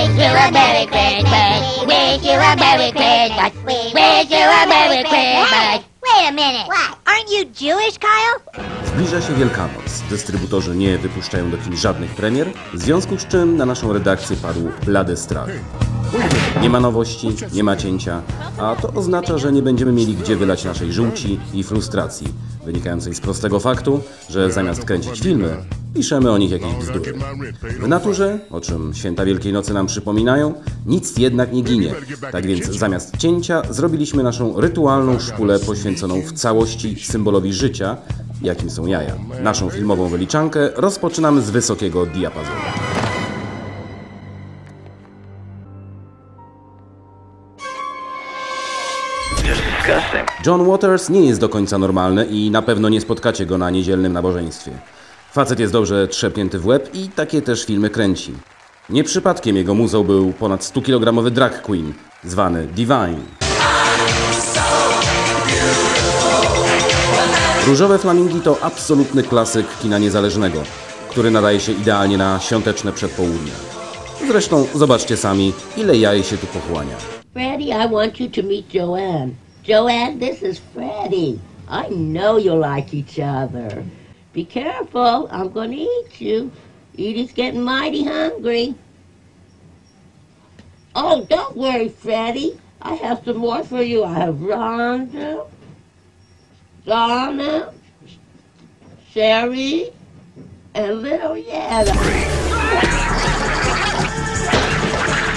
Wish you a Merry Christmas. Wish you a Merry Christmas. Wish you a Merry Christmas. Wait a minute. What? Aren't you Jewish, Kyle? Zbliża się Wielkanoc. Dystrybutorzy nie wypuszczają do kin żadnych premier, w związku z czym na naszą redakcję padł blady strach. Nie ma nowości, nie ma cięcia, a to oznacza, że nie będziemy mieli gdzie wylać naszej żółci i frustracji, wynikającej z prostego faktu, że zamiast kręcić filmy, piszemy o nich jakieś bzdury. W naturze, o czym święta Wielkiej Nocy nam przypominają, nic jednak nie ginie. Tak więc zamiast cięcia zrobiliśmy naszą rytualną szpulę poświęconą w całości symbolowi życia, jakim są jaja. Naszą filmową wyliczankę rozpoczynamy z wysokiego diapazonu. John Waters nie jest do końca normalny i na pewno nie spotkacie go na niedzielnym nabożeństwie. Facet jest dobrze trzepnięty w łeb i takie też filmy kręci. Nie przypadkiem jego muzą był ponad 100-kilogramowy drag queen, zwany Divine. Różowe Flamingi to absolutny klasyk kina niezależnego, który nadaje się idealnie na świąteczne przedpołudnie. Zresztą zobaczcie sami, ile jaj się tu pochłania. Freddie, I want you to meet Joanne. Joanne, this is Freddie. I know you'll like each other. Be careful, I'm gonna eat you. Edie's getting mighty hungry. Oh, don't worry, Freddie. I have some more for you. I have Rhonda, Donna, Sherry, and little Yetta.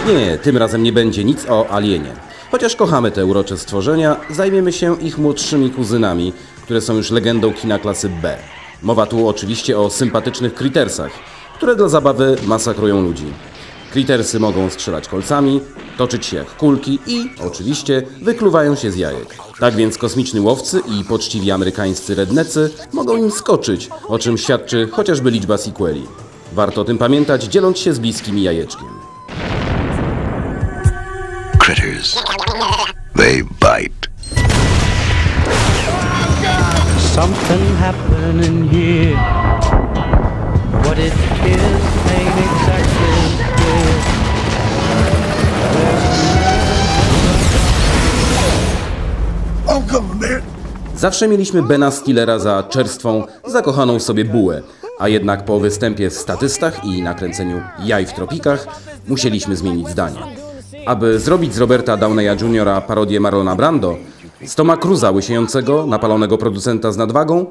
Nie, tym razem nie będzie nic o alienie. Chociaż kochamy te urocze stworzenia, zajmiemy się ich młodszymi kuzynami, które są już legendą kina klasy B. Mowa tu oczywiście o sympatycznych Crittersach, które dla zabawy masakrują ludzi. Crittersy mogą strzelać kolcami, toczyć się jak kulki i, oczywiście, wykluwają się z jajek. Tak więc kosmiczni łowcy i poczciwi amerykańscy rednecy mogą im skoczyć, o czym świadczy chociażby liczba sequeli. Warto o tym pamiętać, dzieląc się z bliskimi jajeczkiem. critters. They bite. Something happening here. What it is ain't exactly clear. Zawsze mieliśmy Bena Stillera za czerstwą, zakochaną sobie bułę, a jednak po występie w statystach i nakręceniu Jaj w tropikach musieliśmy zmienić zdanie. Aby zrobić z Roberta Downeya Jr. parodię Marlona Brando, z Toma Cruza łysiejącego, napalonego producenta z nadwagą,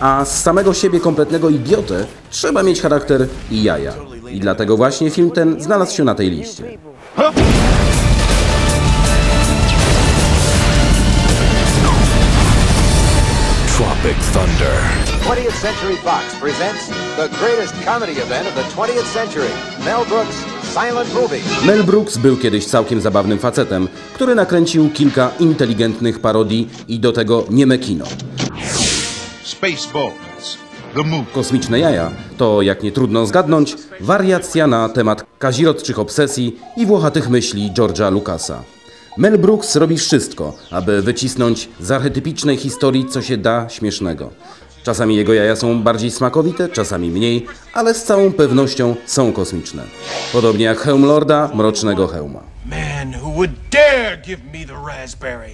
a z samego siebie kompletnego idiotę trzeba mieć charakter i jaja. I dlatego właśnie film ten znalazł się na tej liście. Tropic Thunder. 20th Century Fox presents the greatest comedy event of the 20th century Mel Brooks'. Mel Brooks był kiedyś całkiem zabawnym facetem, który nakręcił kilka inteligentnych parodii i do tego nieme kino. Kosmiczne jaja to, jak nie trudno zgadnąć, wariacja na temat kazirodczych obsesji i włochatych myśli George'a Lucasa. Mel Brooks robi wszystko, aby wycisnąć z archetypicznej historii co się da śmiesznego. Czasami jego jaja są bardziej smakowite, czasami mniej, ale z całą pewnością są kosmiczne. Podobnie jak hełm Lorda Mrocznego Hełma. Man who would dare give me the raspberry?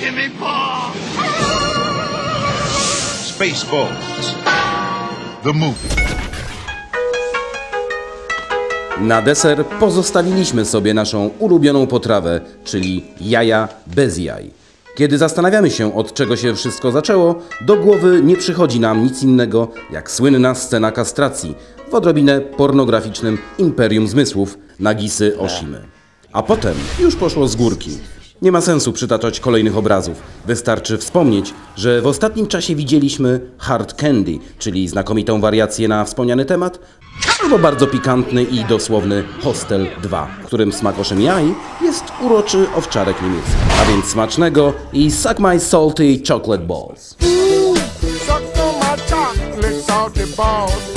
Give me paw! The movie. Na deser pozostawiliśmy sobie naszą ulubioną potrawę, czyli jaja bez jaj. Kiedy zastanawiamy się, od czego się wszystko zaczęło, do głowy nie przychodzi nam nic innego jak słynna scena kastracji w odrobinę pornograficznym imperium zmysłów Nagisy Oshimy. A potem już poszło z górki. Nie ma sensu przytaczać kolejnych obrazów. Wystarczy wspomnieć, że w ostatnim czasie widzieliśmy Hard Candy, czyli znakomitą wariację na wspomniany temat, albo bardzo pikantny i dosłowny Hostel 2, w którym smakoszem jaj jest uroczy owczarek niemiecki. A więc smacznego i suck my salty chocolate balls. Suck on my chocolate salty balls.